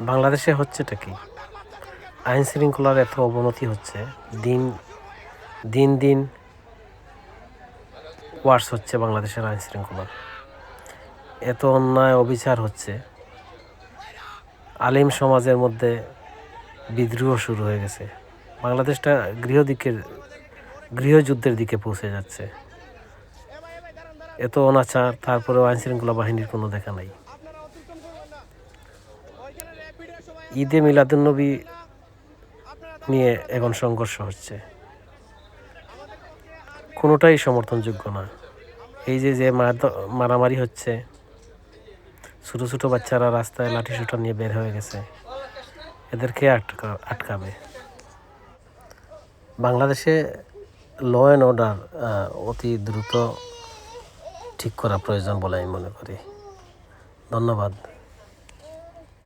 বাংলাদেশে হচ্ছেটা কি? আইন শৃঙ্খলার এত অবনতি হচ্ছে, দিন দিন দিন ওয়ার্স হচ্ছে বাংলাদেশের আইন শৃঙ্খলা। এত অন্যায় অবিচার হচ্ছে। আলিম সমাজের মধ্যে বিদ্রোহ শুরু হয়ে গেছে। বাংলাদেশটা গৃহদিকের গৃহযুদ্ধের দিকে পৌঁছে যাচ্ছে। এত অনাচার, তারপরেও আইন শৃঙ্খলা বাহিনীর কোনো দেখা নাই। ঈদে মিলাদুন্নবী নিয়ে এখন সংঘর্ষ হচ্ছে। কোনোটাই সমর্থনযোগ্য না। এই যে যে মার- মারামারি হচ্ছে, ছোটো ছোটো বাচ্চারা রাস্তায় লাঠি সুটা নিয়ে বের হয়ে গেছে, এদেরকে আটকা, আটকাবে। বাংলাদেশে ল অ্যান্ড অর্ডার অতি দ্রুত ঠিক করা প্রয়োজন বলে আমি মনে করি। ধন্যবাদ।